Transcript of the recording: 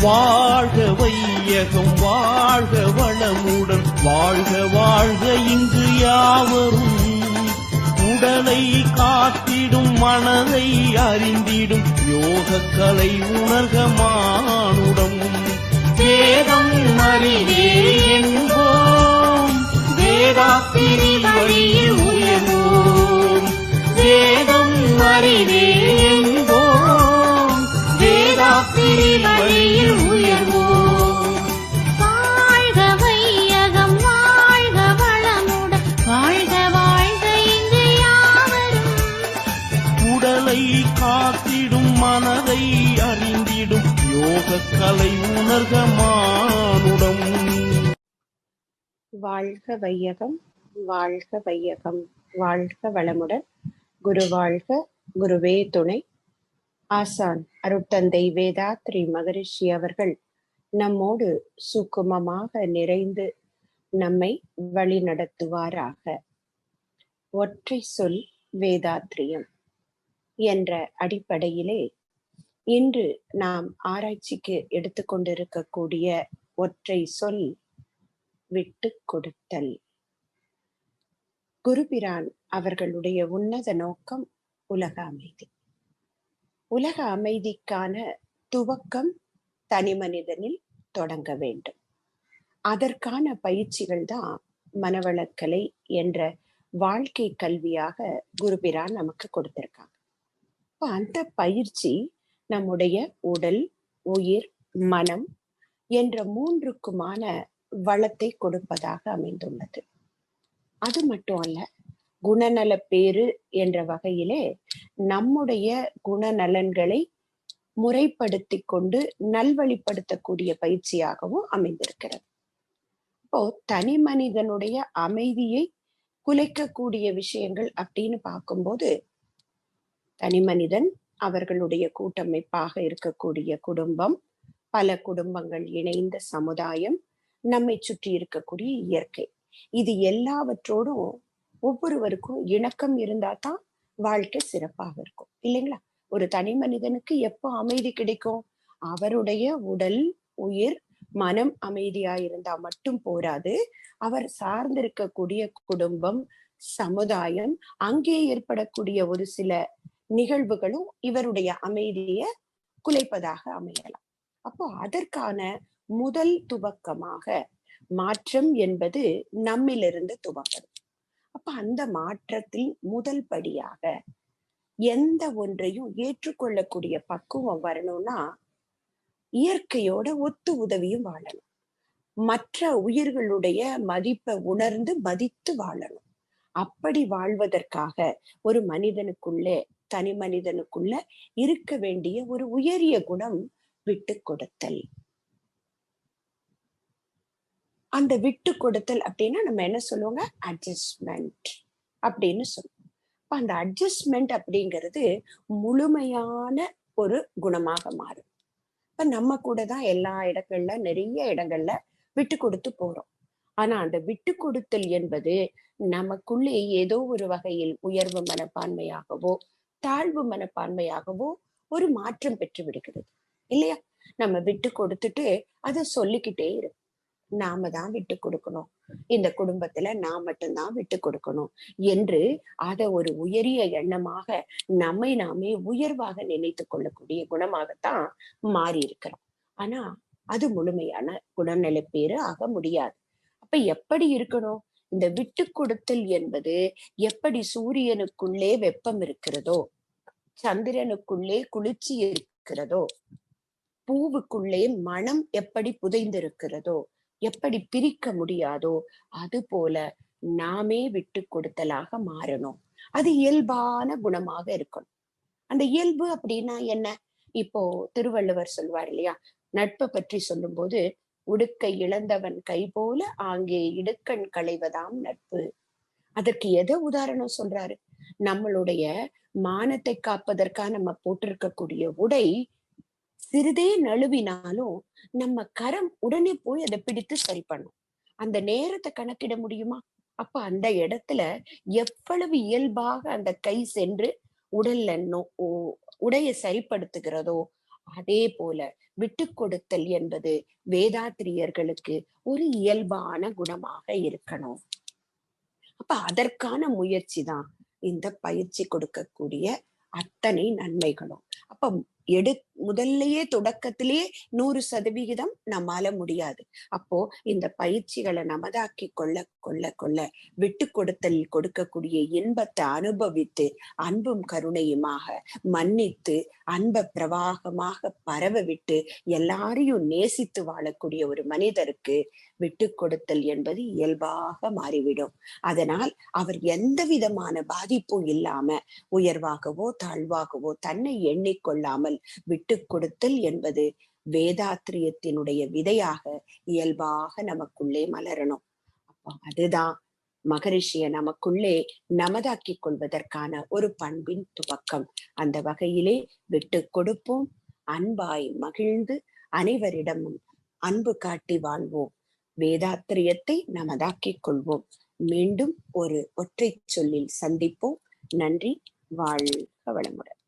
வாழ்க வையகம் வாழ்க வளமுடன் வாழ்க வாழ்க இங்கு யாவரும். உடலை காத்திடும் மனதை அறிந்திடும் யோகக்கலை உணர்க மானுடம். வேதம் அறிவே என்போம் வேதாத்திரி வழியில் உயர்வோம். வேதம் அறிவே அறிந்திடும் யோக கலை உணர்க மானுடம் வாழ்க வையகம் வாழ்க வையகம் வாழ்க வளமுடன். குரு வாழ்க குருவே துணை. ஆசான் அருட்தந்தை வேதாத்ரி மகரிஷி அவர்கள் நம்மோடு சுக்குமமாக நிறைந்து நம்மை வழி நடத்துவாராக. ஒற்றை சொல் வேதாத்ரியம் என்ற அடிப்படையிலே இன்று நாம் ஆராய்ச்சிக்கு எடுத்துக்கொண்டிருக்கக்கூடிய ஒற்றை சொல் விட்டு கொடுத்தல். குருபிரான் அவர்களுடைய உன்னத நோக்கம் உலக அமைதி. உலக அமைதிக்கான துவக்கம் தனி மனிதனில் தொடங்க வேண்டும். அதற்கான பயிற்சிகள் தான் மனவளக்கலை என்ற வாழ்க்கை கல்வியாக குருபிரான் நமக்கு கொடுத்திருக்காங்க. அந்த பயிற்சி நம்முடைய உடல் உயிர் மனம் என்ற மூன்றுக்குமான வளத்தை கொடுப்பதாக அமைந்துள்ளது. அது மட்டும் அல்ல குணநல பேரு என்ற வகையிலே நம்முடைய குணநலன்களை முறைப்படுத்தி கொண்டு நல்வழிப்படுத்தக்கூடிய பயிற்சியாகவும் அமைந்திருக்கிறது. இப்போ தனி மனிதனுடைய அமைதியை குலைக்கக்கூடிய விஷயங்கள் அப்படின்னு பார்க்கும்போது தனி மனிதன் அவர்களுடைய கூட்டமைப்பாக இருக்கக்கூடிய குடும்பம் பல குடும்பங்கள் இணைந்த சமுதாயம் நம்மை சுற்றி இருக்கக்கூடிய இயற்கை. இது எல்லாவற்றோடும் ஒவ்வொருவருக்கும் இணக்கம் இருந்தா தான் வாழ்க்கை சிறப்பாக இருக்கும். இல்லைங்களா? ஒரு தனி மனிதனுக்கு எப்போ அமைதி கிடைக்கும்? அவருடைய உடல் உயிர் மனம் அமைதியா இருந்தா மட்டும் போராது. அவர் சார்ந்திருக்கக்கூடிய குடும்பம் சமுதாயம் அங்கே ஏற்படக்கூடிய ஒரு சில நிகழ்வுகளும் இவருடைய அமைதியை குலைப்பதாக அமையலாம். அப்போ அதற்கான முதல் துவக்கமாக மாற்றம் என்பது நம்மிலிருந்து துவக்கம் அப்ப அந்த மாற்றத்தில் முதல் படியாக எந்த ஒன்றையும் ஏற்றுக்கொள்ளக்கூடிய பக்குவம் வரணும்னா இயற்கையோட ஒத்து உதவியும் வாழணும். மற்ற உயிர்களுடைய மதிப்பை உணர்ந்து மதித்து வாழணும். அப்படி வாழ்வதற்காக ஒரு மனிதனுக்குள்ளே தனி மனிதனுக்குள்ள இருக்க வேண்டிய ஒரு உயரிய குணம் விட்டு கொடுத்தல். அந்த விட்டு கொடுத்தல் அப்படின்னா நம்ம என்ன சொல்லுவோங்க? அட்ஜஸ்ட்மெண்ட் அப்படின்னு சொல்லுவோம். அந்த அட்ஜஸ்ட்மெண்ட் அப்படிங்கிறது முழுமையான ஒரு குணமாக மாறும். இப்ப நம்ம கூட தான் எல்லா இடங்கள்ல நிறைய இடங்கள்ல விட்டு கொடுத்து போறோம். ஆனா அந்த விட்டு கொடுத்தல் என்பது நமக்குள்ளே ஏதோ ஒரு வகையில் உயர்வு மனப்பான்மையாகவோ தாழ்வு மனப்பான்மையாகவோ ஒரு மாற்றம் பெற்று விடுகிறது. இல்லையா? நம்ம விட்டு கொடுத்துட்டு அதை சொல்லிக்கிட்டே இருக்கும் நாம தான் விட்டு கொடுக்கணும். இந்த குடும்பத்துல நான் மட்டும்தான் விட்டு கொடுக்கணும் என்று அதை ஒரு உயரிய எண்ணமாக நம்மை நாமே உயர்வாக நினைத்து கொள்ளக்கூடிய குணமாகத்தான் மாறி இருக்கிறோம். ஆனா அது முழுமையான குணநிலை பேரு ஆக முடியாது. அப்ப எப்படி இருக்கணும்? இந்த விட்டு கொடுத்தல் என்பது எப்படி சூரியனுக்குள்ளே வெப்பம் இருக்கிறதோ சந்திரனுக்குள்ளே குளிர்ச்சி இருக்கிறதோ பூவுக்குள்ளே மனம் எப்படி புதைந்திருக்கிறதோ எப்படி பிரிக்க முடியாதோ அது போல நாமே விட்டு கொடுத்தலாக மாறணும். அது இயல்பான குணமாக இருக்கணும். அந்த இயல்பு அப்படின்னா என்ன? இப்போ திருவள்ளுவர் சொல்வார் இல்லையா? நட்பை பற்றி சொல்லும்போது உடுக்கை இழந்தவன் கை போல ஆங்கே இடுக்கண் களைவதாம் நட்பு. அதற்கு எதை உதாரணம் சொல்றாரு? நம்மளுடைய மானத்தை காப்பதற்காக நம்ம போட்டிருக்கக்கூடிய உடை சிறிதே நழுவினாலும் நம்ம கரம் உடனே போய் அதை பிடித்து சரி பண்ணும். அந்த நேரத்தை கணக்கிட முடியுமா? அப்ப அந்த இடத்துல எவ்வளவு இயல்பாக அந்த கை சென்று உடல்ல நோ- ஓ- சரிப்படுத்துகிறதோ அதே போல விட்டு கொடுத்தல் என்பது வேதாத்திரியர்களுக்கு ஒரு இயல்பான குணமாக இருக்கணும். அப்ப அதற்கான முயற்சி தான் இந்த பயிற்சி கொடுக்கக்கூடிய அத்தனை நன்மைகளும். அப்ப எடு முதல்லயே தொடக்கத்திலே நூறு சதவிகிதம் நம்மால முடியாது. அப்போ இந்த பயிற்சிகளை நமதாக்கி கொள்ள கொள்ள கொள்ள விட்டு கொடுத்தல் கொடுக்கக்கூடிய இன்பத்தை அனுபவித்து அன்பும் கருணையுமாக மன்னித்து அன்ப பிரவாகமாக பரவ விட்டு எல்லாரையும் நேசித்து வாழக்கூடிய ஒரு மனிதருக்கு விட்டு கொடுத்தல் என்பது இயல்பாக மாறிவிடும். அதனால் அவர் எந்த விதமான பாதிப்பும் இல்லாம உயர்வாகவோ தாழ்வாகவோ தன்னை எண்ணிக்கொள்ளாமல் விட்டு விட்டு கொடுத்தல் என்பது வேதாத்திரியத்தினுடைய விதையாக இயல்பாக நமக்குள்ளே மலரணும். அப்போ அதுதான் மகரிஷிய நமக்குள்ளே நமதாக்கி கொள்வதற்கான ஒரு பண்பின் துவக்கம். அந்த வகையிலே விட்டு கொடுப்போம் அன்பாய் மகிழ்ந்து அனைவரிடமும் அன்பு காட்டி வாழ்வோம். வேதாத்திரியத்தை நமதாக்கிக் கொள்வோம். மீண்டும் ஒரு ஒற்றை சொல்லில் சந்திப்போம். நன்றி வாழ்க வளமுடன்.